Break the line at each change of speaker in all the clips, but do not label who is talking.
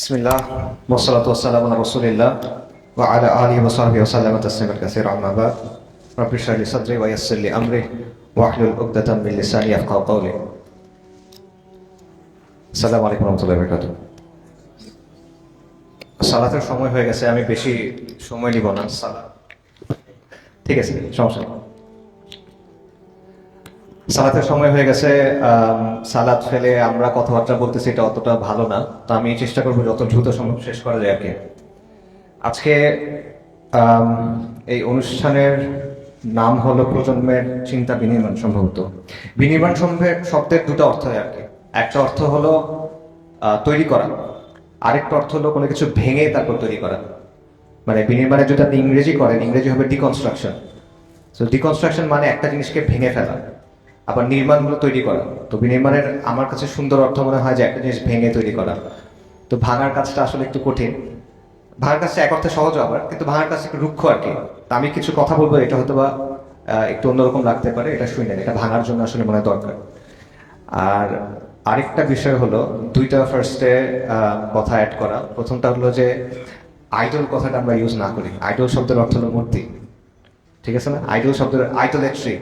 بسم الله والصلاة والسلام على رسول الله وعلى آله وصحبه وسلم تسليما كثيرا أما بعد. رب اشرح لي صدري ويسر لي أمري واحلل عقدة من لساني يفقهوا قولي. السلام عليكم ورحمة الله وبركاته. صلاة الفموي هي كسامي بشي شموي لبنان الصلاة تيجي سيدي شو সালাতের সময় হয়ে গেছে সালাত ফেলে আমরা কথাবার্তা বলতেছি, এটা অতটা ভালো না। তো আমি চেষ্টা করব যত দ্রুত সম্ভব শেষ করা যায় আর আজকে এই অনুষ্ঠানের নাম হলো প্রজন্মের চিন্তা বিনির্মাণ সম্ভবত। বিনির্মাণ সম্ভবের শব্দের দুটো অর্থ হয় আর কি। একটা অর্থ হলো তৈরি করা। আরেকটা অর্থ হলো কোনো কিছু ভেঙে তারপর তৈরি করা। মানে বিনির্মাণের যদি আপনি ইংরেজি করেন, ইংরেজি হবে ডিকনস্ট্রাকশন সো ডিকনস্ট্রাকশন মানে একটা জিনিসকে ভেঙে ফেলা। আবার নির্মাণগুলো তৈরি করা। তো বিনির্মাণের আমার কাছে সুন্দর অর্থ মনে হয় যে একটা জিনিস ভেঙে তৈরি করা। তো ভাঙার কাজটা আসলে একটু কঠিন। ভাঙার কাজটা এক অর্থে সহজ আবার কিন্তু ভাঙার কাজটা একটু রুক্ষ আর কি। তা আমি কিছু কথা বলব, এটা হয়তো বা একটু অন্যরকম লাগতে পারে, এটা শুনেন। এটা ভাঙার জন্য আসলে মনে দরকার। আর আরেকটা বিষয় হলো, দুইটা ফার্স্টে কথা অ্যাড করা। প্রথমটা হলো যে আইডল কথাটা আমরা ইউজ না করি। আইডল শব্দের অর্থ হলো মূর্তি। ঠিক আছে না? আইডল শব্দের আইডোলেট্রি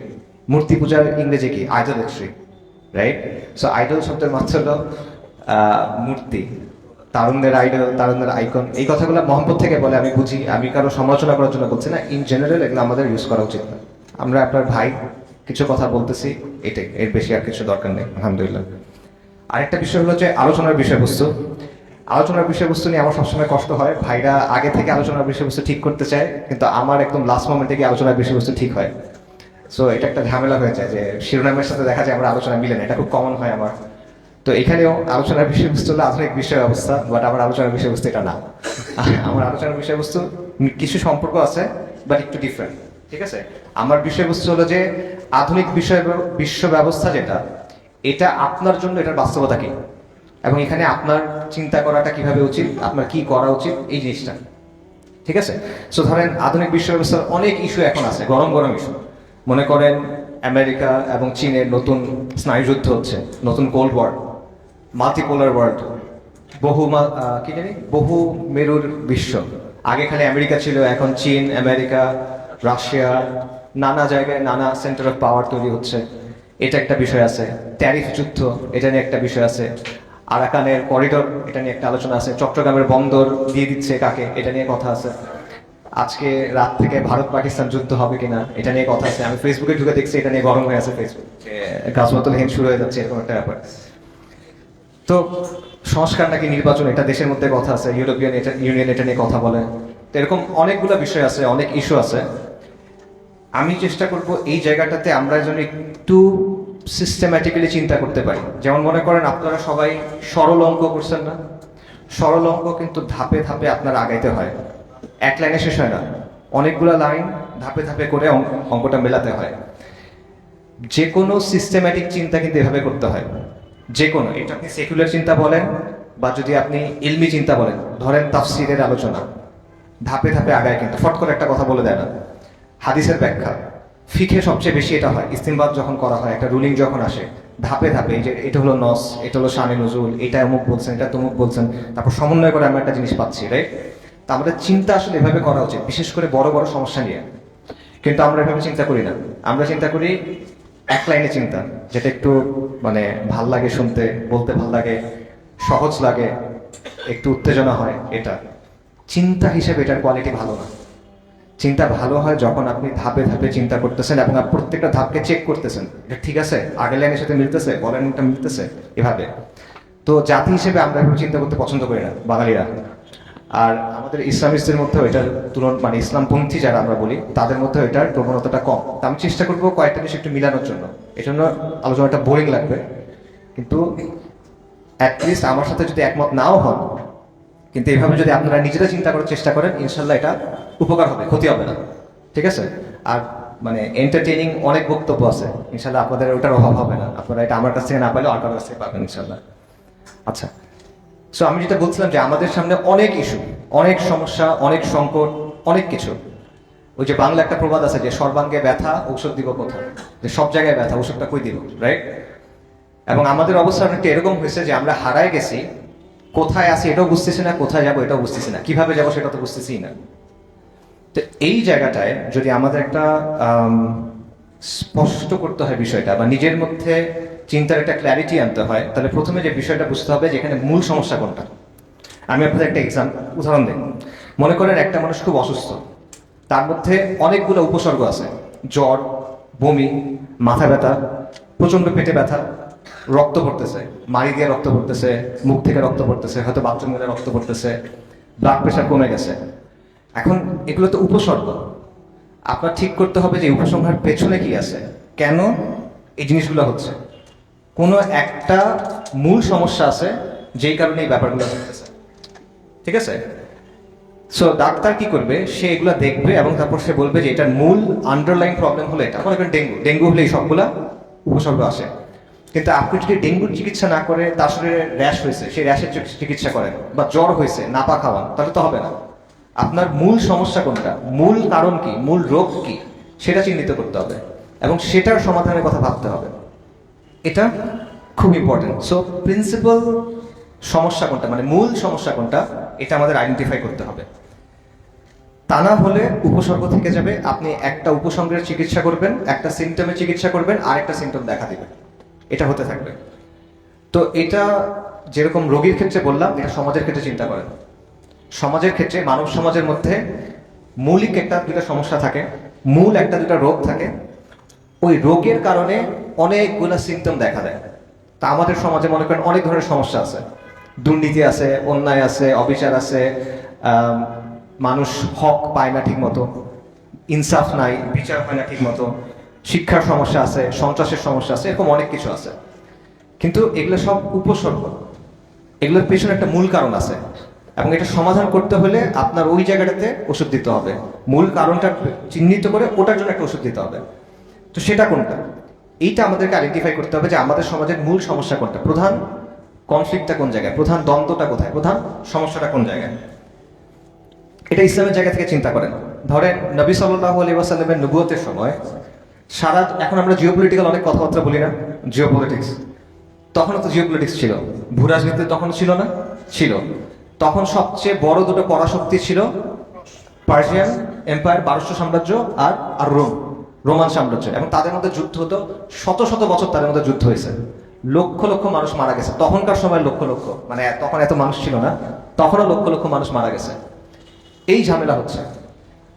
মূর্তি পূজার ইংরেজি কি? আইডোলেট্রি রাইট সো আইডল শব্দের মাত্র হলো মূর্তি তারুণদের আইডল তারুণদের আইকন এই কথাগুলো মোহাম্মদ থেকে বলে, আমি বুঝি, আমি কারও সমালোচনা করার জন্য বলছি না। ইন জেনারেল এগুলো আমাদের ইউজ করা উচিত না। আমরা আপনার ভাই, কিছু কথা বলতেছি, এটাই, এর বেশি আর কিছু দরকার নেই, আলহামদুলিল্লাহ। আরেকটা বিষয় হলো যে, আলোচনার বিষয়বস্তু। আলোচনার বিষয়বস্তু নিয়ে আমার সবসময় কষ্ট হয়। ভাইরা আগে থেকে আলোচনার বিষয়বস্তু ঠিক করতে চায়, কিন্তু আমার একদম লাস্ট মোমেন্টে গিয়ে আলোচনার বিষয়বস্তু ঠিক হয়। সো এটা একটা ঝামেলা হয়ে যায় যে শিরোনামের সাথে দেখা যায় আমরা আলোচনা মিলে না, এটা খুব কমন হয় আমার। তো এখানেও আলোচনার বিষয়বস্তু হলো আধুনিক বিষয় অবস্থা বাট আমার আলোচনার বিষয়বস্তু এটা না। আমার আলোচনার বিষয়বস্তু কিছু সম্পর্ক আছে বাট একটু ডিফারেন্ট ঠিক আছে? আমার বিষয়বস্তু হলো যে আধুনিক বিষয় বিশ্ব ব্যবস্থা যেটা, এটা আপনার জন্য এটার বাস্তবতা কি? এবং এখানে আপনার চিন্তা করাটা কীভাবে উচিত, আপনার কি করা উচিত, এই জিনিসটা, ঠিক আছে? সো ধরেন আধুনিক বিশ্ব ব্যবস্থার অনেক ইস্যু এখন আছে, গরম গরম ইস্যু মনে করেন আমেরিকা এবং চীনের নতুন স্নায়ুযুদ্ধ হচ্ছে, নতুন কোল্ড ওয়ার মাল্টিপোলার ওয়ার্ল্ড বহু কি জানি? বহু মেরুর বিশ্ব। আগে খালি আমেরিকা ছিল, এখন চীন, আমেরিকা, রাশিয়া, নানা জায়গায় নানা সেন্টার অফ পাওয়ার তৈরি হচ্ছে। এটা একটা বিষয় আছে। ট্যারিফ যুদ্ধ, এটা নিয়ে একটা বিষয় আছে। আরাকানের করিডোর এটা নিয়ে একটা আলোচনা আছে। চট্টগ্রামের বন্দর দিয়ে দিচ্ছে কাকে, এটা নিয়ে কথা আছে। আজকে রাত থেকে ভারত, পাকিস্তান যুদ্ধ হবে কিনা, এটা নিয়ে কথা আছে। আমি ফেসবুকে ঢুকে দেখছি, এটা নিয়ে গরম হয়ে আছে ফেসবুক যে গাছমাতল হিন শুরু হয়ে যাচ্ছে, এরকম একটা ব্যাপার। তো সংস্কার নাকি নির্বাচন? এটা দেশের মধ্যে কথা আছে ইউরোপিয়ান ইউনিয়ন এটা নিয়ে কথা বলে। তো এরকম অনেকগুলো বিষয় আছে, অনেক ইস্যু আছে। আমি চেষ্টা করব এই জায়গাটাতে আমরা যেন একটু সিস্টেম্যাটিক্যালি চিন্তা করতে পারি। যেমন মনে করেন, আপনারা সবাই সরল অঙ্ক করছেন না? সরল অঙ্ক কিন্তু ধাপে ধাপে আপনার আগাইতে হয়। এক লাইনে শেষ হয় না। অনেকগুলো লাইন ধাপে ধাপে করে অঙ্ক- অঙ্কটা মেলাতে হয়। যে কোনো সিস্টেম্যাটিক চিন্তা কিন্তু এভাবে করতে হয়। যে কোনো এটা আপনি সেকুলার চিন্তা বলেন বা যদি আপনি ইলমি চিন্তা বলেন, ধরেন তাফসিরের আলোচনা। ধাপে ধাপে আগায় কিন্তু, ফট করে একটা কথা বলে দেয় না। হাদিসের ব্যাখ্যা। ফিখে সবচেয়ে বেশি এটা হয়, ইস্তিমবাদ যখন করা হয়, একটা রুলিং যখন আসে, ধাপে ধাপে যে এটা হলো নস, এটা হলো শানে নজরুল এটা অমুক বলছেন, এটা তমুক বলছেন, তারপর সমন্বয় করে আমরা একটা জিনিস পাচ্ছি রাইট তা আমাদের চিন্তা আসলে এভাবে করা উচিত, বিশেষ করে বড় বড় সমস্যা নিয়ে। কিন্তু আমরা এভাবে চিন্তা করি না। আমরা চিন্তা করি এক লাইনে চিন্তা, যেটা একটু মানে ভালো লাগে শুনতে, বলতে ভালো লাগে, সহজ লাগে, একটু উত্তেজনা হয়, এটা। চিন্তা হিসেবে এটার কোয়ালিটি ভালো না। চিন্তা ভালো হয় যখন আপনি ধাপে ধাপে চিন্তা করতেছেন এবং আপনি প্রত্যেকটা ধাপকে চেক করতেছেন। এটা ঠিক আছে? আগের লাইনের সাথে মিলতেছে? লাইনটা মিলতেছে? এভাবে। তো জাতি হিসেবে আমরা এভাবে চিন্তা করতে পছন্দ করি না, বাঙালিরা। আর আমাদের ইসলামিস্টদের মধ্যেও এটার তুলন মানে ইসলামপন্থী যারা আমরা বলি, তাদের মধ্যে এটার প্রবণতাটা কম। আমি চেষ্টা করব কয়েকটা জিনিস একটু মিলানোর জন্য। এই জন্য আলোচনাটা বোরিং লাগবে। কিন্তু অ্যাটলিস্ট আমার সাথে যদি একমত নাও হন, কিন্তু এভাবে যদি আপনারা নিজেরা চিন্তা করার চেষ্টা করেন ইনশাল্লাহ এটা উপকার হবে, ক্ষতি হবে না। ঠিক আছে? আর মানে এন্টারটেইনিং অনেক বক্তব্য আছে। ইনশাল্লাহ আপনাদের ওটার অভাব হবে না। আপনারা এটা আমার কাছ থেকে না পাইলেও আর কারোর কাছ থেকে পাবেন ইনশাল্লাহ আচ্ছা। সো আমি যেটা বলছিলাম যে আমাদের সামনে অনেক ইস্যু অনেক সমস্যা, অনেক সংকট, অনেক কিছু। ওই যে বাংলা একটা প্রবাদ আছে যে সর্বাঙ্গে ব্যথা, ঔষধ দিব কোথায়? যে সব জায়গায় ব্যথা ওষুধটা কই দিব রাইট এবং আমাদের অবস্থা অনেকটা এরকম হয়েছে যে আমরা হারায় গেছি, কোথায় আছি এটাও বুঝতেছি না, কোথায় যাব এটাও বুঝতেছি না, কীভাবে যাব সেটা তো বুঝতেছি না। তো এই জায়গাটায় যদি আমাদের একটা স্পষ্ট করতে হয় বিষয়টা বা নিজের মধ্যে চিন্তার একটা ক্ল্যারিটি আনতে হয়, তাহলে প্রথমে যে বিষয়টা বুঝতে হবে যে এখানে মূল সমস্যা কোনটা। আমি আপনাদের একটা এক্সাম উদাহরণ দিই। মনে করেন একটা মানুষ খুব অসুস্থ। তার মধ্যে অনেকগুলো উপসর্গ আছে। জ্বর, বমি, মাথা ব্যথা প্রচণ্ড পেটে ব্যথা, রক্ত পড়তেছে। মাড়ি দিয়ে রক্ত পড়তেছে, মুখ থেকে রক্ত পড়তেছে, হয়তো বাথরুম গেলে রক্ত পড়তেছে ব্লাড প্রেশার কমে গেছে। এখন এগুলো তো উপসর্গ। আপনার ঠিক করতে হবে যে উপসংহার পেছনে কি আছে। কেন এই জিনিসগুলো হচ্ছে? কোনো একটা মূল সমস্যা আছে যেই কারণে এই ব্যাপারগুলো হতেছে ঠিক আছে? সো ডাক্তার কি করবে? সে এগুলো দেখবে এবং তারপর সে বলবে যে এটার মূল আন্ডারলাইন প্রবলেম হলো এটা। মনে করেন ডেঙ্গু। ডেঙ্গু হলে এই সবগুলা উপসর্গ আসে। কিন্তু আপনি যদি ডেঙ্গুর চিকিৎসা না করে, তার শরীরে র্যাশ হয়েছে, সেই র্যাশের চিকিৎসা করেন বা জ্বর হয়েছে, নাপা খাওয়ান, তাহলে তো হবে না। আপনার মূল সমস্যা কোনটা? মূল কারণ কি? মূল রোগ কি? সেটা চিহ্নিত করতে হবে এবং সেটার সমাধানের কথা ভাবতে হবে। এটা খুব ইম্পর্টেন্ট সো প্রিন্সিপাল সমস্যা কোনটা? মানে মূল সমস্যা কোনটা? এটা আমাদের আইডেন্টিফাই করতে হবে। তা না হলে উপসর্গ থেকে যাবে। আপনি একটা উপসর্গের চিকিৎসা করবেন, একটা সিমটমের চিকিৎসা করবেন আর একটা সিমটম দেখা দিবেন এটা হতে থাকবে। তো এটা যেরকম রোগীর ক্ষেত্রে বললাম, এটা সমাজের ক্ষেত্রে চিন্তা করেন। সমাজের ক্ষেত্রে, মানব সমাজের মধ্যে মৌলিক একটা দুটা সমস্যা থাকে, মূল একটা দুটা রোগ থাকে। ওই রোগের কারণে অনেকগুলো সিমটম দেখা দেয়। তা আমাদের সমাজে মনে করেন অনেক ধরনের সমস্যা আছে। দুর্নীতি আছে, অন্যায় আছে, অবিচার আছে মানুষ হক পায় না ঠিক মতো ইনসাফ নাই, বিচার হয় না ঠিক মতো শিক্ষার সমস্যা আছে, সন্ত্রাসের সমস্যা আছে, এরকম অনেক কিছু আছে। কিন্তু এগুলো সব উপসর্গ। এগুলোর পেছনে একটা মূল কারণ আছে। এবং এটা সমাধান করতে হলে আপনার ওই জায়গাটাতে ওষুধ দিতে হবে। মূল কারণটা চিহ্নিত করে ওটার জন্য একটা ওষুধ দিতে হবে। তো সেটা কোনটা? এইটা আমাদেরকে আইডেন্টিফাই করতে হবে যে আমাদের সমাজের মূল সমস্যা কোনটা? প্রধান কনফ্লিক্টটা কোন জায়গায়? প্রধান দ্বন্দ্বটা কোথায়? প্রধান সমস্যাটা কোন জায়গায়? এটা ইসলামের জায়গা থেকে চিন্তা করেন। ধরেন নবী সাল্লাহ আলী ওয়াসাল্লামের নবুয়তের সময় সারা এখন আমরা জিওপলিটিক্যাল অনেক কথাবার্তা বলি না? জিওপলিটিক্স তখনও তো জিওপলিটিক্স ছিল। ভূরাজনীতি তখন ছিল না? ছিল। তখন সবচেয়ে বড় দুটো পরাশক্তি ছিল পার্সিয়ান এম্পায়ার পারস্য সাম্রাজ্য আর আর রোম। রোমান সাম্রাজ্য। এবং তাদের মধ্যে যুদ্ধ হতো, শত শত বছর তাদের মধ্যে যুদ্ধ হয়েছে। লক্ষ লক্ষ মানুষ মারা গেছে। তখনকার সময় লক্ষ লক্ষ মানে তখন এত মানুষ ছিল না, তখনও লক্ষ লক্ষ মানুষ মারা গেছে। এই ঝামেলা হচ্ছে।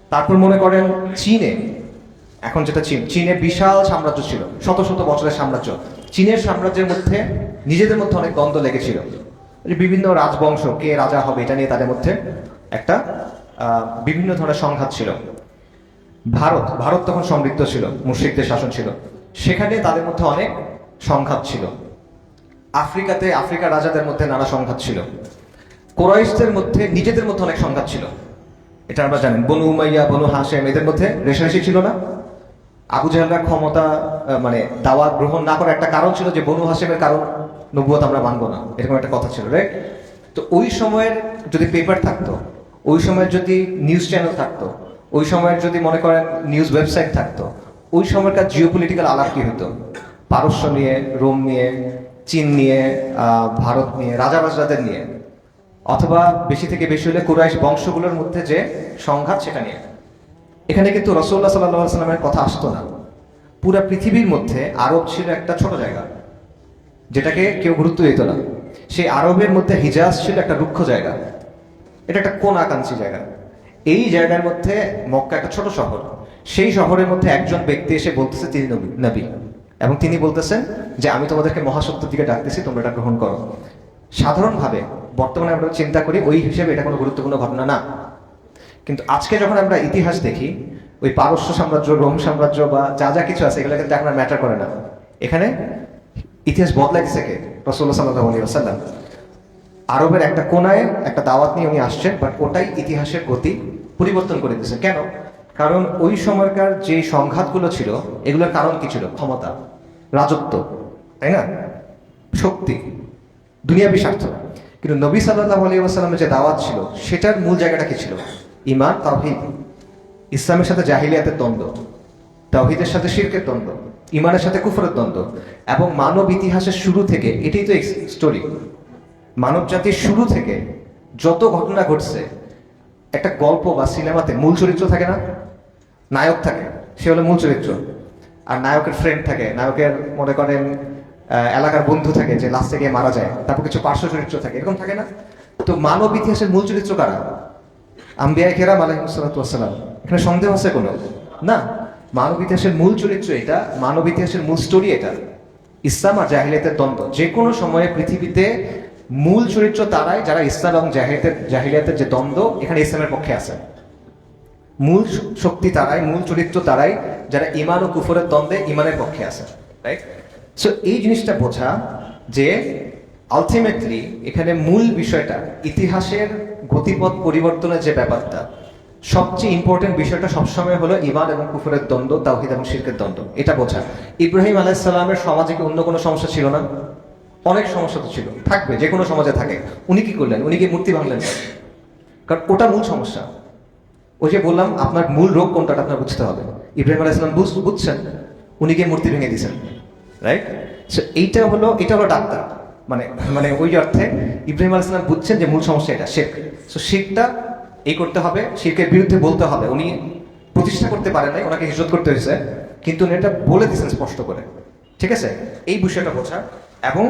তারপর মনে করেন চীনে, এখন যেটা চীন, চীনে বিশাল সাম্রাজ্য ছিল, শত শত বছরের সাম্রাজ্য। চীনের সাম্রাজ্যের মধ্যে নিজেদের মধ্যে অনেক দ্বন্দ্ব লেগেছিল। বিভিন্ন রাজবংশ, কে রাজা হবে এটা নিয়ে তাদের মধ্যে একটা বিভিন্ন ধরনের সংঘাত ছিল। ভারত ভারত তখন সমৃদ্ধ ছিল, মুশ্রিকদের শাসন ছিল। সেখানে তাদের মধ্যে অনেক সংঘাত ছিল। আফ্রিকাতে আফ্রিকার রাজাদের মধ্যে নানা সংঘাত ছিল। কোরাইশদের মধ্যে নিজেদের মধ্যে অনেক সংঘাত ছিল। এটা আমরা জানেন বনু উমাইয়া, বনু হাসেম এদের মধ্যে রেশারেশি ছিল না। আবু জাহেলরা ক্ষমতা মানে দাওয়াত গ্রহণ না করার একটা কারণ ছিল যে বনু হাসেমের কারণ নবুয়ত আমরা মানবো না। এরকম একটা কথা ছিল রাইট তো ওই সময়ের যদি পেপার থাকতো, ওই সময়ের যদি নিউজ চ্যানেল থাকতো ওই সময়ের যদি মনে করেন নিউজ ওয়েবসাইট থাকতো, ওই সময়কার জিওপলিটিক্যাল আলাপ কি হতো? পারস্য নিয়ে, রোম নিয়ে, চীন নিয়ে ভারত নিয়ে, রাজা রাজাদের নিয়ে, অথবা বেশি থেকে বেশি হলে কুরাইশ বংশগুলোর মধ্যে যে সংঘাত সেটা নিয়ে। এখানে কিন্তু রসুল্লাহ সাল্লাহ সাল্লামের কথা আসতো না। পুরা পৃথিবীর মধ্যে আরব ছিল একটা ছোট জায়গা, যেটাকে কেউ গুরুত্ব দিত না। সেই আরবের মধ্যে হিজাজ ছিল একটা রুক্ষ জায়গা। এটা একটা কোন আকাঙ্ক্ষী জায়গা। এই জায়গার মধ্যে মক্কা একটা ছোট শহর। সেই শহরের মধ্যে একজন ব্যক্তি এসে বলতেছে, তিনি নবী- এবং তিনি বলতেছেন যে, আমি তোমাদেরকে মহাসত্যের দিকে ডাকতেছি, তোমরা এটা গ্রহণ করো। সাধারণভাবে বর্তমানে আমরা চিন্তা করি, ওই হিসেবে এটা কোনো গুরুত্বপূর্ণ ঘটনা না। কিন্তু আজকে যখন আমরা ইতিহাস দেখি, ওই পারস্য সাম্রাজ্য, রোম সাম্রাজ্য বা যা যা কিছু আছে, এগুলো কিন্তু এখন ম্যাটার করে না। এখানে ইতিহাস বদলাই দিচ্ছে কে? রসুল্লাহ সাল্লাহ আলী আসাল্লাম আরবের একটা কোনায় একটা দাওয়াত নিয়ে উনি আসছেন বাট ওটাই ইতিহাসের গতি পরিবর্তন করে দিয়েছে কেন? কারণ ওই সময়কার যে সংঘাতগুলো ছিল, এগুলোর কারণ কি ছিল? ক্ষমতা, রাজত্ব, তাই না? শক্তি দুনিয়াবি স্বার্থ কিন্তু নবী সাল্লাহ আলী আসাল্লামের যে দাওয়াত ছিল, সেটার মূল জায়গাটা কি ছিল? ইমান তাওহিদ। ইসলামের সাথে জাহিলিয়াতের দ্বন্দ্ব, তাওহিদের সাথে শিরকের দ্বন্দ্ব ইমানের সাথে কুফরের দ্বন্দ্ব, এবং মানব ইতিহাসের শুরু থেকে এটাই তো স্টোরি মানব জাতির শুরু থেকে যত ঘটনা ঘটছে, একটা গল্প বা সিনেমাতে মূল চরিত্র থাকে না? নায়ক থাকে, সে হলো মূল চরিত্র। আর নায়কের ফ্রেন্ড থাকে, নায়কের মনে করেন এলাকার বন্ধু থাকে যে লাস্টে গিয়ে মারা যায়, তারপর কিছু পার্শ্ব চরিত্র থাকে, এরকম থাকে না? তো মানব ইতিহাসের মূল চরিত্র কারা? আম্বিয়া খেরাম আলহিমসালাম এখানে সন্দেহ আছে কোনো? না। মানব ইতিহাসের মূল চরিত্র এটা, মানব ইতিহাসের মূল স্টোরি এটা। ইসলাম আর জাহিলিয়াতের দ্বন্দ্ব। যে কোনো সময়ে পৃথিবীতে মূল চরিত্র তারাই, যারা ইসলাম এবং জাহিলিয়াতের জাহিলিয়াতের যে দ্বন্দ্ব, এখানে ইসলামের পক্ষে আছে। মূল শক্তি তারাই, মূল চরিত্র তারাই, যারা ইমান ও কুফরের দ্বন্দ্বে ইমানের পক্ষে আছে রাইট সো এই জিনিসটা বোঝা যে আলটিমেটলি এখানে মূল বিষয়টা, ইতিহাসের গতিপথ পরিবর্তনের যে ব্যাপারটা, সবচেয়ে ইম্পর্টেন্ট বিষয়টা সবসময় হলো ইমান এবং কুফরের দ্বন্দ্ব, তাওহিদ এবং শিরকের দ্বন্দ্ব। এটা বোঝা। ইব্রাহিম আলাইসাল্লামের সমাজে কি অন্য কোনো সমস্যা ছিল না? অনেক সমস্যা তো ছিল, থাকবে, যে কোনো সমাজে থাকে। উনি কি করলেন? উনি কি মূর্তি ভাঙলেন? কারণ ওটা মূল সমস্যা। ওই যে বললাম, আপনার মূল রোগ কোনটা আপনার বুঝতে হবে। ইব্রাহিম আলাহ ইসলাম বুঝ- বুঝছেন, উনি গিয়ে মূর্তি ভেঙে দিয়েছেন রাইট সো এইটা হলো এটা হলো ডাক্তার। মানে মানে ওই অর্থে ইব্রাহিম আলাহ ইসলাম বুঝছেন যে মূল সমস্যা এটা, শেখ। সো শিখটা এই করতে হবে, শিখের বিরুদ্ধে বলতে হবে। উনি প্রতিষ্ঠা করতে পারেন নাই, ওনাকে হিজত করতে হয়েছে, কিন্তু উনি এটা বলে দিয়েছেন স্পষ্ট করে। ঠিক আছে? এই বিষয়টা বোঝা। এবং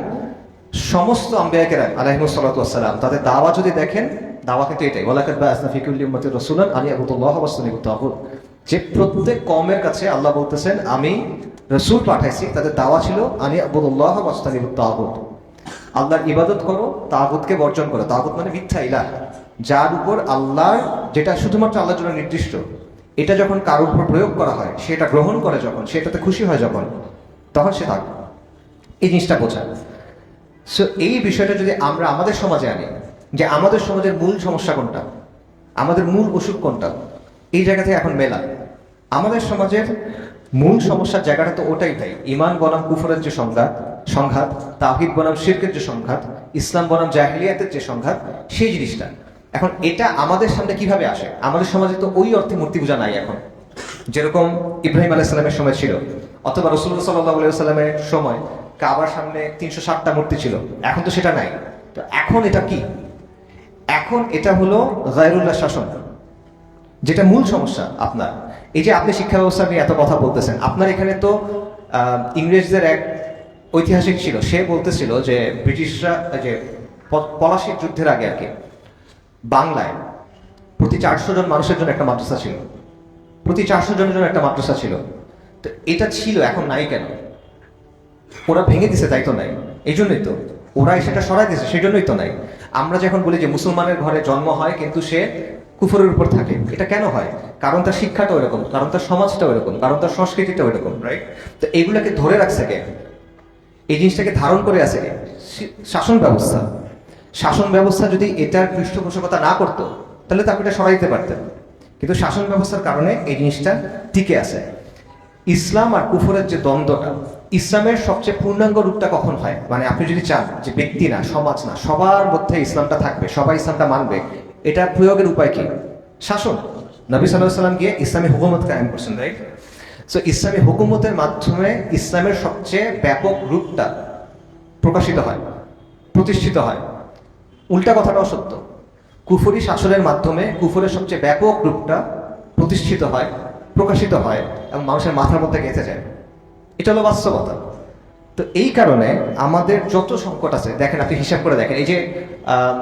সমস্ত আম্বিয়াকেরা আলহিমসাল্লাম তাদের দাওয়া যদি দেখেন, দাওয়া কিন্তু এটাই ওলাকাত বা আসনা ফিকুল্লি উম্মতি রসুলান আলী আবুদুল্লাহ যে প্রত্যেক কমের কাছে আল্লাহ বলতেছেন, আমি রসুল পাঠাইছি, তাদের দাওয়া ছিল আলী আবুদুল্লাহ ওয়াসনি তাহুদ আল্লাহর ইবাদত করো, তাগুতকে বর্জন করো। তাগুত মানে মিথ্যা ইলাহ। যার উপর আল্লাহর, যেটা শুধুমাত্র আল্লাহর জন্য নির্দিষ্ট, এটা যখন কারোর উপর প্রয়োগ করা হয়, সেটা গ্রহণ করে যখন সেটাতে খুশি হয় যখন, তখন সে তাগুত। এই জিনিসটা বোঝা। সো এই বিষয়টা যদি আমরা আমাদের সমাজে আনি, যে আমাদের সমাজের মূল সমস্যা কোনটা? আমাদের মূল অসুখ কোনটা? এই জায়গা থেকে এখন মেলা। আমাদের সমাজের মূল সমস্যার জায়গাটা তো ওটাই তাই। ইমান বনাম কুফরের যে সংঘাত সংঘাত তাহিদ বনাম শিরকের যে সংঘাত, ইসলাম বনাম জাহিলিয়াতের যে সংঘাত, সেই জিনিসটা। এখন এটা আমাদের সামনে কীভাবে আসে? আমাদের সমাজে তো ওই অর্থে মূর্তি পূজা নাই এখন। যেরকম ইব্রাহিম আলাইসাল্লামের সময় ছিল, অথবা রসুল্লাহ সাল্লাহ সাল্লামের সময় কাবার সামনে তিনশো ষাটটা মূর্তি ছিল। এখন তো সেটা নাই। তো এখন এটা কি? এখন এটা হলো গায়রুল্লাহ শাসন, যেটা মূল সমস্যা আপনার। এই যে আপনি শিক্ষা ব্যবস্থা নিয়ে এত কথা বলতেছেন, আপনার এখানে তো ইংরেজদের এক ঐতিহাসিক ছিল। সে বলতেছিল যে ব্রিটিশরা, যে পলাশির যুদ্ধের আগে আর কি, বাংলায় প্রতি চারশো জন মানুষের জন্য একটা মাদ্রাসা ছিল। প্রতি চারশো জনের জন্য একটা মাদ্রাসা ছিল। তো এটা ছিল, এখন নাই কেন? ওরা ভেঙে দিছে, তাই তো নাই? এই জন্যই তো। ওরা সেটা সরাই দিছে, সেই জন্যই তো নাই। আমরা যখন বলি যে মুসলমানের ঘরে জন্ম হয়, কিন্তু সে কুফরের উপর থাকে, এটা কেন হয়? কারণ তার শিক্ষাটা ওইরকম কারণ তার সমাজটা ওইরকম কারণ তার সংস্কৃতিটা ওইরকম রাইট তো এইগুলাকে ধরে রাখছে কে? এই জিনিসটাকে ধারণ করে আছে কে? শাসন ব্যবস্থা। শাসন ব্যবস্থা যদি এটার পৃষ্ঠপোষকতা না করতো, তাহলে তো আপনি এটা সরাই দিতে পারতেন। কিন্তু শাসন ব্যবস্থার কারণে এই জিনিসটা টিকে আছে। ইসলাম আর কুফরের যে দ্বন্দ্বটা ইসলামের সবচেয়ে পূর্ণাঙ্গ রূপটা কখন হয়? মানে আপনি যদি চান যে ব্যক্তি না, সমাজ না, সবার মধ্যে ইসলামটা থাকবে, সবাই ইসলামটা মানবে, এটা প্রয়োগের উপায় কি? শাসন। নবী সাল্লাম গিয়ে ইসলামী হুকুমত কায়েম করছেন রাইট সো ইসলামী হুকুমতের মাধ্যমে ইসলামের সবচেয়ে ব্যাপক রূপটা প্রকাশিত হয়, প্রতিষ্ঠিত হয়। উল্টা কথাটাও সত্য। কুফরি শাসনের মাধ্যমে কুফরের সবচেয়ে ব্যাপক রূপটা প্রতিষ্ঠিত হয়, প্রকাশিত হয় এবং মানুষের মাথার মধ্যে গেঁথে যায়। এটা হলো বাস্তবতা। তো এই কারণে আমাদের যত সংকট আছে দেখেন আপনি হিসাব করে দেখেন এই যে আম,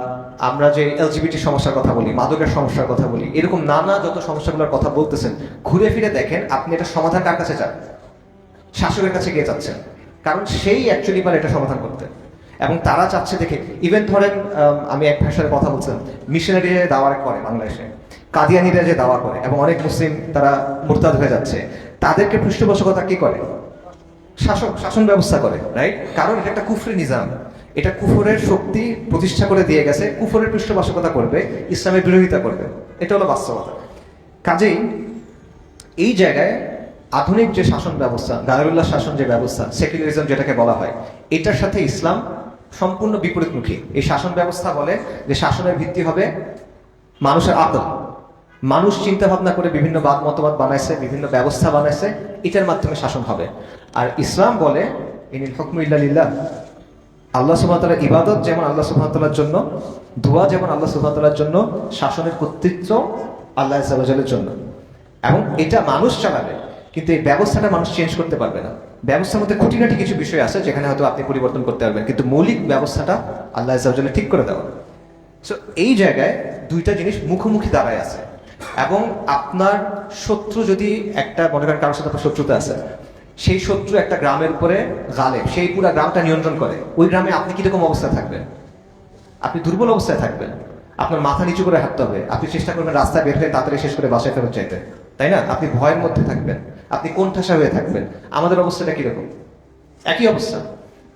আমরা যে এলজিবিটি সমস্যার কথা বলি মাদকের সমস্যার কথা বলি এরকম নানা যত সমস্যাগুলোর কথা বলতেছেন ঘুরে ফিরে দেখেন আপনি এটা সমাধান কার কাছে চান? শাসকের কাছে গিয়ে যাচ্ছেন কারণ সেই অ্যাকচুয়ালি পারে এটা সমাধান করতে। এবং তারা চাচ্ছে দেখে ইভেন ধরেন আমি এক ভাষায় কথা বলছিলাম মিশনারি দাওয়া করে বাংলাদেশে কাদিয়ানিরা যে দাওয়া করে এবং অনেক মুসলিম তারা মোরতাদ হয়ে যাচ্ছে তাদেরকে পৃষ্ঠপোষকতা কি করে? শাসক, শাসন ব্যবস্থা করে রাইট কারণ এটা একটা কুফরি নিজাম। এটা কুফরের শক্তি প্রতিষ্ঠা করে দিয়ে গেছে, কুফরের পৃষ্ঠপোষকতা করবে, ইসলামের বিরোধিতা করবে। এটা হলো বাস্তবতা। কাজেই এই জায়গায় আধুনিক যে শাসন ব্যবস্থা, গায়রুল্লাহ শাসন যে ব্যবস্থা, সেকুলারিজম যেটাকে বলা হয়, এটার সাথে ইসলাম সম্পূর্ণ বিপরীতমুখী। এই শাসন ব্যবস্থা বলে যে শাসনের ভিত্তি হবে মানুষের আদল। মানুষ চিন্তা ভাবনা করে বিভিন্ন বাদ মতবাদ বানাইছে, বিভিন্ন ব্যবস্থা বানাইছে, এটার মাধ্যমে শাসন হবে। আর ইসলাম বলে ইনিল আল্লাহ সুবাহতালার ইবাদত যেমন আল্লাহ সুবাহতালার জন্য, দোয়া যেমন আল্লাহ সুবাহতালার জন্য, শাসনের কর্তৃত্ব আল্লাহ সাবাজের জন্য। এবং এটা মানুষ চালাবে, কিন্তু এই ব্যবস্থাটা মানুষ চেঞ্জ করতে পারবে না। ব্যবস্থার মধ্যে খুঁটিনাটি কিছু বিষয় আছে, যেখানে হয়তো আপনি পরিবর্তন করতে পারবেন, কিন্তু মৌলিক ব্যবস্থাটা আল্লাহ সাবাজের ঠিক করে দেওয়া। সো এই জায়গায় দুইটা জিনিস মুখোমুখি দাঁড়ায় আছে। এবং আপনার শত্রু যদি একটা, মনে করেন কারোর সাথে শত্রুতা আছে সেই শত্রু একটা গ্রামের উপরে গালে, সেই পুরো গ্রামটা নিয়ন্ত্রণ করে। ওই গ্রামে আপনি কীরকম অবস্থায় থাকবেন? আপনি দুর্বল অবস্থায় থাকবেন। আপনার মাথা নিচু করে হাঁটতে হবে। আপনি চেষ্টা করবেন রাস্তায় বের হয়ে তাড়াতাড়ি শেষ করে বাসায় ফেরত চাইতে তাই না? আপনি ভয়ের মধ্যে থাকবেন। আপনি কোন ঠাসা হয়ে থাকবেন। আমাদের অবস্থাটা কীরকম? একই অবস্থা।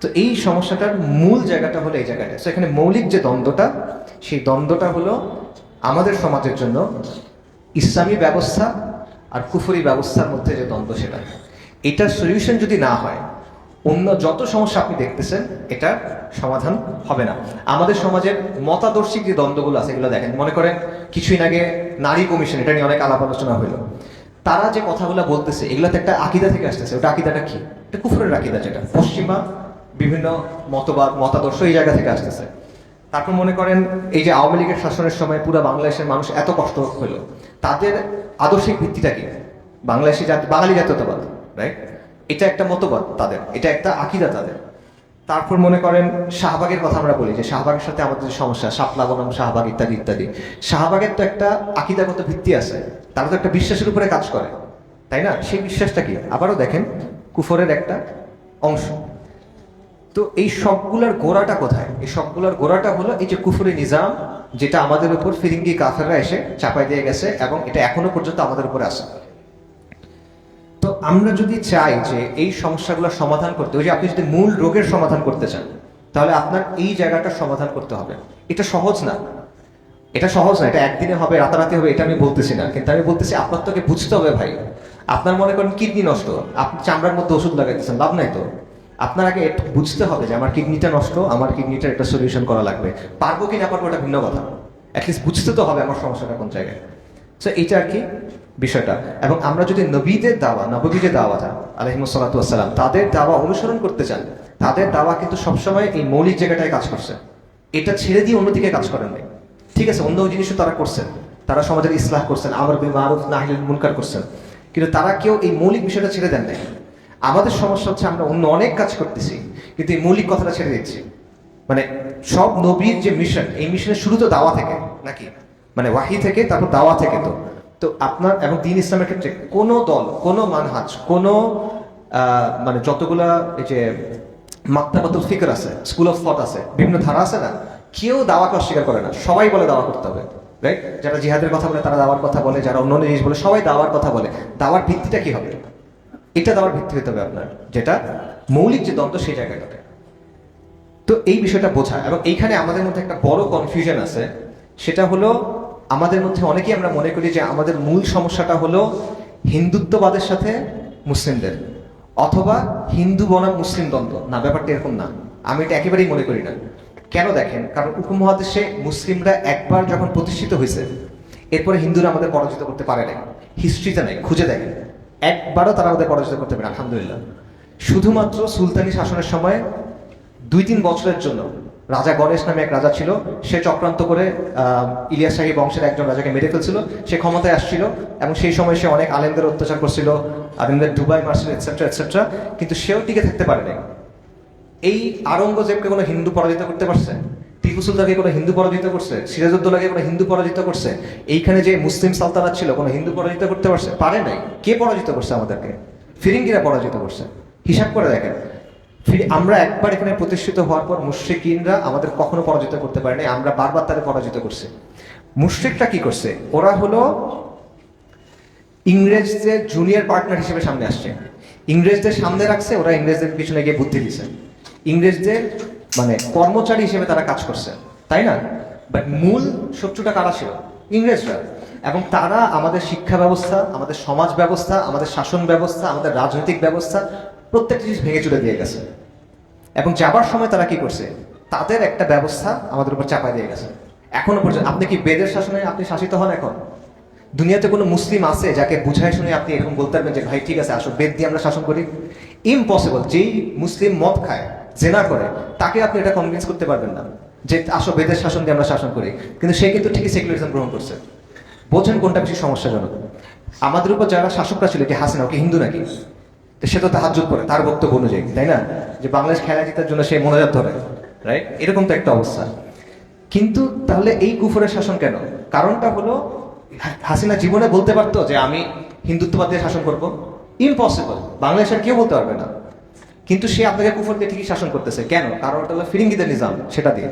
তো এই সমস্যাটার মূল জায়গাটা হলো এই জায়গাটা। তো এখানে মৌলিক যে দ্বন্দ্বটা, সেই দ্বন্দ্বটা হলো আমাদের সমাজের জন্য ইসলামী ব্যবস্থা আর কুফরি ব্যবস্থার মধ্যে যে দ্বন্দ্ব সেটা। এটার সলিউশন যদি না হয়, অন্য যত সমস্যা আপনি দেখতেছেন, এটার সমাধান হবে না। আমাদের সমাজের মতাদর্শিক যে দ্বন্দ্বগুলো আছে, এগুলো দেখেন, মনে করেন কিছুদিন আগে নারী কমিশন এটা নিয়ে অনেক আলাপ আলোচনা হলো তারা যে কথাগুলো বলতেছে, এগুলোতে একটা আকিদা থেকে আসতেছে। ওটা আকিদাটা কি? এটা কুফরের আকিদা যেটা। পশ্চিমা বিভিন্ন মতবাদ, মতাদর্শ এই জায়গা থেকে আসতেছে। তারপর মনে করেন এই যে আওয়ামী লীগের শাসনের সময় পুরো বাংলাদেশের মানুষ এত কষ্ট হলো। তাদের আদর্শিক ভিত্তিটা কি? বাংলাদেশি জাতি, বাঙালি জাতীয়তাবাদ। রাইট এটা একটা মতবাদ তাদের, এটা একটা আকিদা তাদের। তারপর মনে করেন শাহবাগের কথা আমরা বলি, যে শাহবাগের সাথে আমাদের সমস্যা, শাপলা বনাম, শাহবাগ ইত্যাদি ইত্যাদি। শাহবাগের তো একটা আকিদাগত ভিত্তি আছে, তারা তো একটা বিশ্বাসের উপরে কাজ করে, তাই না? সেই বিশ্বাসটা কি? আবারও দেখেন, কুফরের একটা অংশ। তো এই সবগুলোর গোড়াটা কোথায়? এই সবগুলোর গোড়াটা হলো এই যে কুফরি নিজাম, যেটা আমাদের উপর ফিরিঙ্গি কাফেররা এসে চাপাই দিয়ে গেছে এবং এটা এখনও পর্যন্ত আমাদের উপরে তো আমরা যদি চাই যে এই সমস্যাগুলো সমাধান করতে, ওই যে আপনি যদি মূল রোগের সমাধান করতে চান, তাহলে আপনার এই জায়গাটা সমাধান করতে হবে। এটা সহজ না। এটা সহজ না, এটা একদিনে হবে, রাতারাতি হবে, এটা আমি বলতেছি না। কিন্তু আমি বলতেছি আপনার তোকে বুঝতে হবে ভাই। আপনার মনে করেন কিডনি নষ্ট, আপনি চামড়ার মধ্যে ওষুধ লাগাইতেছেন, লাভ নাই তো। আপনার আগে বুঝতে হবে যে আমার কিডনিটা নষ্ট, আমার কিডনিটার একটা সলিউশন করা লাগবে। পারব কি না পারব ভিন্ন কথা। অ্যাটলিস্ট বুঝতে তো হবে আমার সমস্যাটা কোন জায়গায়। সো এইটা আর কি। বিষয়টা। এবং আমরা যদি নবীদের দাওয়া নবী যে দাওয়াটা আলহিমসাল্লাতাম তাদের দাওয়া অনুসরণ করতে চান, তাদের দাওয়া কিন্তু সবসময় এই মৌলিক জায়গাটায় কাজ করছে। এটা ছেড়ে দিয়ে অন্যদিকে কাজ করেন নাই। ঠিক আছে, অন্য জিনিসও তারা করছেন। তারা সমাজের ইসলাহ করছেন, আমার বিল মারুফ, নাহিল মুনকার করছেন। কিন্তু তারা কেউ এই মৌলিক বিষয়টা ছেড়ে দেন নাই। আমাদের সমস্যা হচ্ছে আমরা অন্য অনেক কাজ করতেছি, কিন্তু এই মৌলিক কথাটা ছেড়ে দিচ্ছি। মানে সব নবীর যে মিশন এই মিশনের শুরু তো দাওয়া থেকে, নাকি? মানে ওয়াহি থেকে, তারপর দাওয়া থেকে তো। তো আপনার এবং দিন ইসলামের ক্ষেত্রে কোনো দল, কোনো মানহাজ, কোনো মানে যতগুলা এই যে মাক্তাবাতুল ফিকর আছে স্কুল অফ থট আছে, বিভিন্ন ধারা আছে না, কেউ দাওয়াকে অস্বীকার করে না। সবাই বলে দাওয়া করতে হবে রাইট যারা জিহাদের কথা বলে, তারা দাওয়ার কথা বলে, যারা অন্য জিনিস বলে, সবাই দাওয়ার কথা বলে। দাওয়ার ভিত্তিটা কি হবে? এটা দেওয়ার ভিত্তি হতে হবে আপনার, যেটা মৌলিক যে দ্বন্দ্ব, সেই জায়গাটাতে তো এই বিষয়টা বোঝা, এবং এইখানে আমাদের মধ্যে একটা বড় কনফিউশন আছে, সেটা হলো আমাদের মধ্যে অনেকেই আমরা মনে করি যে আমাদের মূল সমস্যাটা হলো হিন্দুত্ববাদের সাথে মুসলিমদের, অথবা হিন্দু বনাম মুসলিম দ্বন্দ্ব। না, ব্যাপারটা এরকম না। আমি এটা একেবারেই মনে করি না। কেন দেখেন? কারণ উপমহাদেশে মুসলিমরা একবার যখন প্রতিষ্ঠিত হয়েছে, এরপরে হিন্দুরা আমাদের পরাজিত করতে পারে নাই। হিস্ট্রিতে নাই, খুঁজে দেখেন। একবারও তারা আমাদের পরাজিত করতে পারে আলহামদুলিল্লাহ। শুধুমাত্র সুলতানি শাসনের সময় দুই তিন বছরের জন্য রাজা গণেশ নামে এক রাজা ছিল, সে চক্রান্ত করে ইলিয়াস শাহী বংশের একজন রাজাকে মেরে ফেলছিল। সে ক্ষমতায় আসছিল এবং সেই সময় সে অনেক আলেমদের অত্যাচার করছিল, আলেমদের দুবাই মারছিল এটসেট্রা এটসেট্রা কিন্তু সেও টিকে থাকতে পারে নাই। এই আরঙ্গজেবকে কোনো হিন্দু পরাজিত করতে পারছে? টিপু সুলতানকে কোনো হিন্দু পরাজিত করছে? সিরাজউদ্দৌলাকে কোনো হিন্দু পরাজিত করছে? এইখানে যে মুসলিম সালতানাত ছিল, কোনো হিন্দু পরাজিত করতে পারছে? পারে নাই। কে পরাজিত করছে আমাদেরকে? ফিরিঙ্গিরা পরাজিত করছে। হিসাব করে দেখেন ফিরি- আমরা একবার এখানে প্রতিষ্ঠিত হওয়ার পর মুশ্রিকিনরা আমাদের কখনো পরাজিত করতে পারে নাই, আমরা বারবার তাদের পরাজিত করছে। মুশ্রিকরা কি করছে? ওরা হলো ইংরেজদের জুনিয়র পার্টনার হিসেবে সামনে আসছে। ইংরেজদের সামনে রাখছে, ওরা ইংরেজদের পিছনে গিয়ে বুদ্ধি দিছে ইংরেজদের মানে কর্মচারী হিসেবে তারা কাজ করছে, তাই না? বাট মূল শত্রুটা কারা ছিল? ইংরেজরা। এবং তারা আমাদের শিক্ষা ব্যবস্থা, আমাদের সমাজ ব্যবস্থা, আমাদের শাসন ব্যবস্থা, আমাদের রাজনৈতিক ব্যবস্থা প্রত্যেকটা জিনিস ভেঙে চলে দিয়ে গেছে। এবং যাবার সময় তারা কি করছে? তাদের একটা ব্যবস্থা আমাদের উপর চাপাই দিয়ে গেছে। এখনও পর্যন্ত আপনি কি বেদের শাসনে আপনি শাসিত হন এখন? দুনিয়াতে কোনো মুসলিম আছে যাকে বুঝায় শুনে আপনি এরকম বলতে পারবেন যে, ভাই, ঠিক আছে, আসো, বেদ দিয়ে আমরা শাসন করি ইম্পসিবল যেই মুসলিম মদ খায়, জেনা করে, তাকে আপনি এটা কনভিন্স করতে পারবেন না যে, আসো, বেদের শাসন দিয়ে আমরা শাসন করি কিন্তু সে কিন্তু ঠিকই সেকুলারিজম গ্রহণ করছে। বোঝেন কোনটা বেশি সমস্যাজনক? আমাদের উপর যারা শাসকরা ছিল যে হাসিনা, ওকে হিন্দু নাকি? তো সে তো তাহাজুদ করে তার বক্তব্য অনুযায়ী, তাই না? যে বাংলাদেশ খেলা জেতার জন্য সে মনোজাত ধরে রাইট এরকম তো একটা অবস্থা। কিন্তু তাহলে এই কুফরের শাসন কেন? কারণটা হলো হাসিনা জীবনে বলতে পারতো যে আমি হিন্দুত্ববাদ দিয়ে শাসন করব। ইম্পসিবল বাংলাদেশের কেউ বলতে পারবে না। কিন্তু সে আপনাকে কুফর দিয়ে ঠিকই শাসন করতেছে। কেন? কারণ ওটা হলো ফিরিঙ্গিদের নিজাম, সেটা দিয়ে।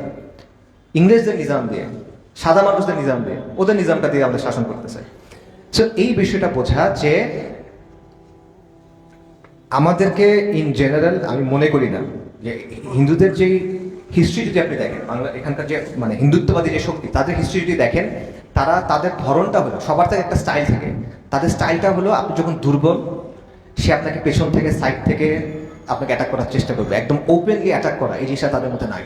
ইংরেজদের নিজাম দিয়ে, সাদা মানুষদের নিজাম দিয়ে, ওদের নিজামটা দিয়ে আমাদের শাসন করতেছে। সো এই বিষয়টা বোঝা যে আমাদেরকে ইন জেনারেল আমি মনে করি না, যে হিন্দুদের যে হিস্ট্রি যদি আপনি দেখেন, বাংলা এখানকার যে মানে হিন্দুত্ববাদী যে শক্তি, তাদের হিস্ট্রি যদি দেখেন, তারা তাদের ধরনটা হলো, সবার থেকে একটা স্টাইল থাকে। তাদের স্টাইলটা হলো, আপনি যখন দুর্বল, সে আপনাকে পেছন থেকে সাইড থেকে আপনাকে অ্যাটাক করার চেষ্টা করবে। একদম ওপেনলি অ্যাটাক করা, এই জিনিসটা তাদের মধ্যে নাই।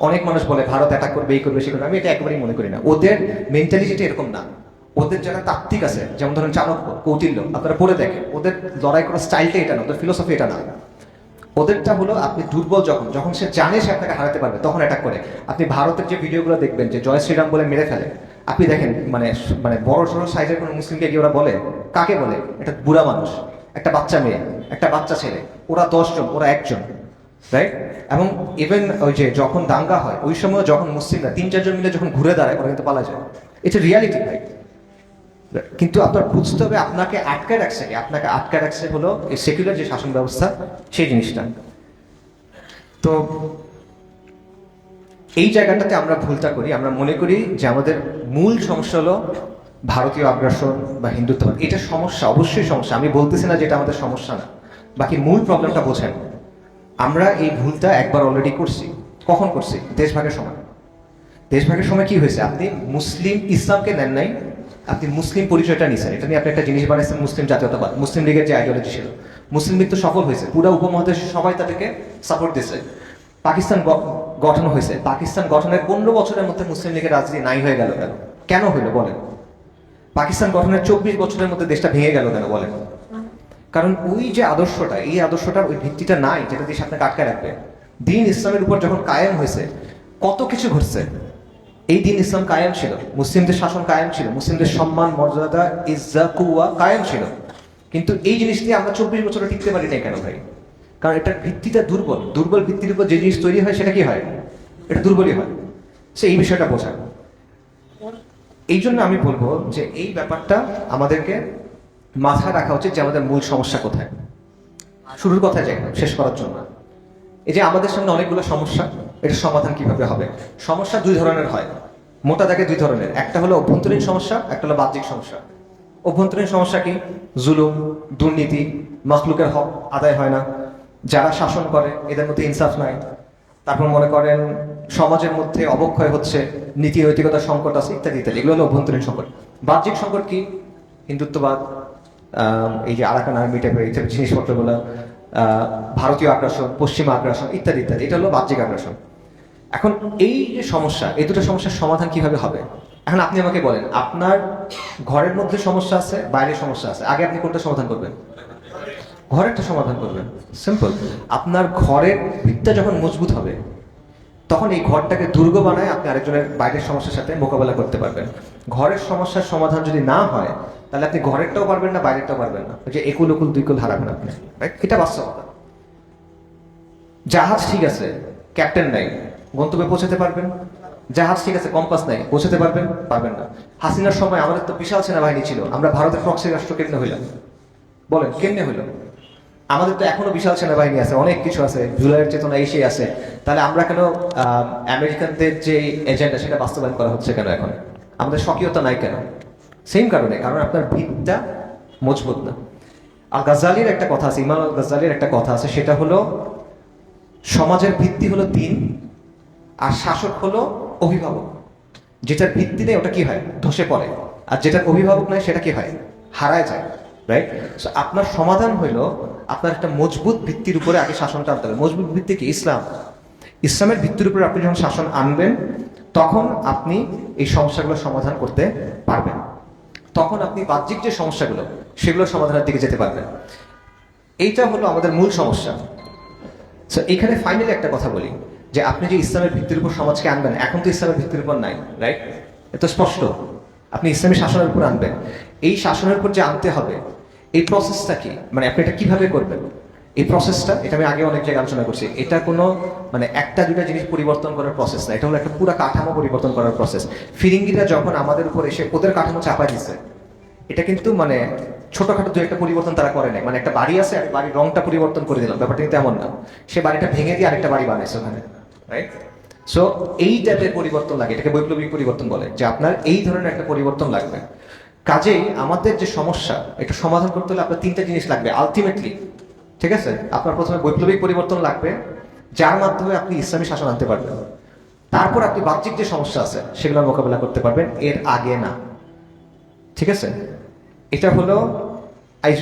অনেক মানুষ বলে, ভারত অ্যাটাক করবে, এই করবে, সে করবে। আমি এটা একেবারেই মনে করি না। ওদের মেন্টালিটিটা এরকম না। ওদের যারা তাত্ত্বিক আছে, যেমন ধরেন চাণক্য, কৌটিল্য, আপনারা পড়ে দেখেন, ওদের লড়াই করার স্টাইলটা এটা না ওদের ফিলোসফি এটা না ওদেরটা হলো আপনি দুর্বল যখন যখন সে জানে সে আপনাকে হারাতে পারবে, তখন অ্যাটাক করে। আপনি ভারতের যে ভিডিওগুলো দেখবেন, যে জয় শ্রীরাম বলে মেরে ফেলে, আপনি দেখেন মানে মানে বড় সড়ো সাইজের কোনো মুসলিমকে গিয়ে ওরা বলে, কাকে বলে? একটা বুড়া মানুষ, একটা বাচ্চা মেয়ে, একটা বাচ্চা ছেলে, ওরা দশজন ওরা একজন রাইট এবং ইভেন ওই যে যখন দাঙ্গা হয়, ওই সময় যখন মুসলিমরা তিন চারজন মিলে যখন ঘুরে দাঁড়ায়, ওরা কিন্তু পালা যায়। এটা রিয়ালিটি ভাই কিন্তু আপনার বুঝতে হবে, আপনাকে আটকে রাখছে? আপনাকে আটকে রাখছে হলো এই সেকুলার যে শাসন ব্যবস্থা, সেই জিনিসটা। তো এই জায়গাটাতে আমরা ভুলটা করি। আমরা মনে করি যে আমাদের মূল সমস্যা হলো ভারতীয় আগ্রাসন বা হিন্দুত্ব। এটা সমস্যা, অবশ্যই সমস্যা। আমি বলতেছি না যে এটা আমাদের সমস্যা না। বাকি মূল প্রবলেমটা বোঝেন। আমরা এই ভুলটা একবার অলরেডি করছি। কখন করছি? দেশভাগের সময়। দেশভাগের সময় কি হয়েছে? আপনি মুসলিম ইসলামকে নেন নাই। আপনি মুসলিম পরিচয়টা নিছেন, এটা নিয়ে আপনি একটা জিনিস বানাইছেন, মুসলিম জাতীয়তাবাদ। মুসলিম লীগের যে আইডিওলজি ছিল, মুসলিম লীগ তো সফল হয়েছে, পুরো উপমহাদেশে সবাই তাদেরকে সাপোর্ট দিছে পাকিস্তান গঠন হয়েছে, পাকিস্তান গঠনের পনেরো বছরের মধ্যে মুসলিম লীগের রাজনীতি নাই হয়ে গেল কেন? কেন হইল বলেন? পাকিস্তান গঠনের চব্বিশ বছরের মধ্যে দেশটা ভেঙে গেল কেন বলেন? কারণ ওই যে আদর্শটা, এই আদর্শটার ওই ভিত্তিটা নাই, যেটা দেশ আপনাকে আটকে রাখবে। দিন ইসলামের উপর যখন কায়েম হয়েছে, কত কিছু ঘটছে? এই দিন ইসলাম কায়েম ছিল। মুসলিমদের শাসন কায়েম ছিল। মুসলিমদের সম্মান, মর্যাদা, ইজ্জা কুয়া কায়েম ছিল। কিন্তু এই জিনিস নিয়ে আমরা চব্বিশ বছরে টিকতে পারি না কেন ভাই? কারণ এটার ভিত্তিটা দুর্বল। দুর্বল ভিত্তির উপর যে জিনিস তৈরি হয়, সেটা কি হয়? এটা দুর্বলই হয়। সে এই বিষয়টা বোঝা এই জন্য আমি বলব যে এই ব্যাপারটা আমাদেরকে মাথায় রাখা উচিত যে আমাদের মূল সমস্যা কোথায়। শুরুর কথায় যাই শেষ করার জন্য। এই যে আমাদের সামনে অনেকগুলো সমস্যা। এটার সমাধান কীভাবে হবে? সমস্যা দুই ধরনের হয়। মোটা দাগে দুই ধরনের। একটা হলো অভ্যন্তরীণ সমস্যা, একটা হলো বাহ্যিক সমস্যা। অভ্যন্তরীণ সমস্যা কি? জুলুম, দুর্নীতি, মখলুকের হক আদায় হয় না। যারা শাসন করে, এদের মধ্যে ইনসাফ নাই। তারপর মনে করেন সমাজের মধ্যে অবক্ষয় হচ্ছে, নীতি নৈতিকতার সংকট আছে, ইত্যাদি ইত্যাদি। এগুলো হলো অভ্যন্তরীণ সংকট। বাহ্যিক সংকট কি? হিন্দুত্ববাদ এই যে আরাকান আর্মি টাইপের টাইপের জিনিসপত্রগুলো ভারতীয় আগ্রাসন, পশ্চিমা আগ্রাসন, ইত্যাদি ইত্যাদি। এটা হলো বাহ্যিক আগ্রাসন। এখন এই যে সমস্যা, এই দুটো সমস্যার সমাধান কীভাবে হবে? এখন আপনি আমাকে বলেন, আপনার ঘরের মধ্যে সমস্যা আছে বাইরে সমস্যা আছে? আগে আপনি কোনটা সমাধান করবেন? ঘরেরটা সমাধান করবেন। সিম্পল আপনার ঘরের ভিতটা যখন মজবুত হবে, তখন এই ঘরটাকে দুর্গ বানায় আপনি আরেকজনের বাইরের সমস্যার সাথে মোকাবেলা করতে পারবেন। ঘরের সমস্যার সমাধান যদি না হয়, তাহলে আপনি ঘরেরটাও পারবেন না, বাইরেরটাও পারবেন না। যে একুল একুল দুই কুল হারাবেন আপনি এটা বাস্তবতা। জাহাজ ঠিক আছে ক্যাপ্টেন নাই। গন্তব্যে পৌঁছাতে পারবেন। জাহাজ ঠিক আছে, কম্পাস নাই, পৌঁছাতে পারবেন পারবেন না। হাসিনার সময় আমাদের তো বিশাল সেনাবাহিনী ছিল, আমরা ভারতের প্রক্সি রাষ্ট্র কেমনে হইলাম? বলেন, কেমনে হইল? আমাদের তো এখনও বিশাল সেনাবাহিনী আছে, অনেক কিছু আছে, জুলাইয়ের চেতনা এসে আছে। তাহলে আমরা কেন আমেরিকানদের যে এজেন্ডা, সেটা বাস্তবায়ন করা হচ্ছে কেন এখন? আমাদের স্বকীয়তা নাই কেন? সেম কারণে, কারণ আপনার ভিতটা মজবুত না। আর গাজালির একটা কথা আছে, ইমাম আল গাজ্জালির একটা কথা আছে, সেটা হলো, সমাজের ভিত্তি হলো দিন আর শাসক হলো অভিভাবক। যেটার ভিত্তি নেই ওটা কি হয়? ধসে পড়ে। আর যেটা অভিভাবক নয় সেটা কি হয়? হারায় যায় রাইট আপনার সমাধান হইল আপনার একটা মজবুত ভিত্তির উপরে আগে শাসনটা আনতে হবে। মজবুত ভিত্তি কি? ইসলাম। ইসলামের ভিত্তির উপরে আপনি যখন শাসন আনবেন, তখন আপনি এই সমস্যাগুলো সমাধান করতে পারবেন। তখন আপনি বাহ্যিক যে সমস্যাগুলো, সেগুলো সমাধানের দিকে যেতে পারবেন। এইটা হলো আমাদের মূল সমস্যা। সো এখানে ফাইনালি একটা কথা বলি। যে আপনি যে ইসলামের ভিত্তির উপর সমাজকে আনবেন, এখন তো ইসলামের ভিত্তির উপর নাই রাইট এত স্পষ্ট। আপনি ইসলামী শাসনের উপর আনবেন। এই শাসনের উপর যে আনতে হবে, এই প্রসেসটা কি? মানে আপনি এটা কীভাবে করবেন? এই প্রসেসটা এটা আমি আগে অনেক জায়গায় আলোচনা করছি, এটা কোনো মানে একটা দুটা জিনিস পরিবর্তন করার প্রসেস না, এটা হলো একটা পুরো কাঠামো পরিবর্তন করার প্রসেস ফিরিঙ্গিরা যখন আমাদের উপর এসে ওদের কাঠামো চাপা দিচ্ছে এটা কিন্তু মানে ছোটখাটো দু একটা পরিবর্তন তারা করে নাই। মানে একটা বাড়ি আছে, আর বাড়ির রংটা পরিবর্তন করে দিলাম, ব্যাপারটা কিন্তু এমন না। সে বাড়িটা ভেঙে দিয়ে আরেকটা বাড়ি বানাইছে ওখানে। রাইট সো এই টাইপের পরিবর্তন লাগে, এটাকে বৈপ্লবিক পরিবর্তন বলে, যে আপনার এই ধরনের একটা পরিবর্তন লাগবে। কাজেই আমাদের যে সমস্যা এটা সমাধান করতে হলে আপনার তিনটা জিনিস লাগবে আলটিমেটলি ঠিক আছে? আপনার প্রথমে বৈপ্লবিক পরিবর্তন লাগবে, যার মাধ্যমে আপনি ইসলামী শাসন আনতে পারবেন। তারপর আপনি বাহ্যিক যে সমস্যা আছে সেগুলোর মোকাবেলা করতে পারবেন, এর আগে না। ঠিক আছে? এটা হলো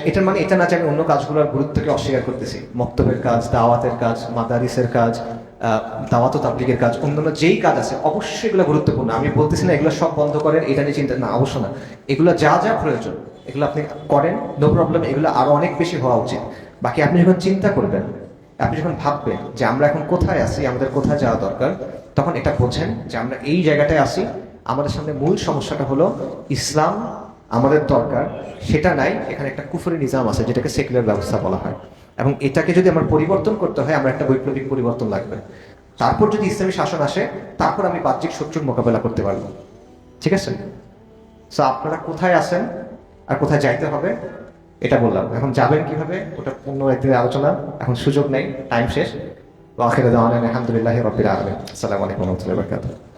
এটার মানে এটা না যে আমি অন্য কাজগুলোর গুরুত্বকে অস্বীকার করতেছি। মক্তবের কাজ, দাওয়াতের কাজ, মাদারিসের কাজ দাওয়াত তাবলিগের কাজ, অন্যান্য যেই কাজ আছে, অবশ্যই এগুলো গুরুত্বপূর্ণ। আমি বলতেছি না এগুলো সব বন্ধ করেন, এটা নিয়ে চিন্তা না, অবশ্য না। এগুলো যা যা প্রয়োজন, এগুলো আপনি করেন নো প্রবলেম এগুলো আরও অনেক বেশি হওয়া উচিত। বাকি আপনি যখন চিন্তা করবেন, আপনি যখন ভাববেন যে আমরা এখন কোথায় আছি, আমাদের কোথায় যাওয়া দরকার, তখন এটা বোঝেন যে আমরা এই জায়গাটায় আছি। আমাদের সামনে মূল সমস্যাটা হলো ইসলাম আমাদের দরকার, সেটা নাই, এখানে একটা কুফুরি নিজাম আছে, যেটাকে সেকুলার ব্যবস্থা বলা হয়। এবং এটাকে যদি আমার পরিবর্তন করতে হয়, আমার একটা বৈপ্লবিক পরিবর্তন লাগবে। তারপর যদি ইসলামী শাসন আসে, তারপর আমি বাহ্যিক শত্রুর মোকাবেলা করতে পারব। ঠিক আছে? সো আপনারা কোথায় আছেন আর কোথায় যাইতে হবে, এটা বললাম। এখন যাবেন কীভাবে, ওটা অন্য একদিনের আলোচনা। এখন সুযোগ নেই টাইম শেষ। আলহামদুলিল্লাহ রবিল আলমিন। আসসালামু আলাইকুম রহমতুল্লাহ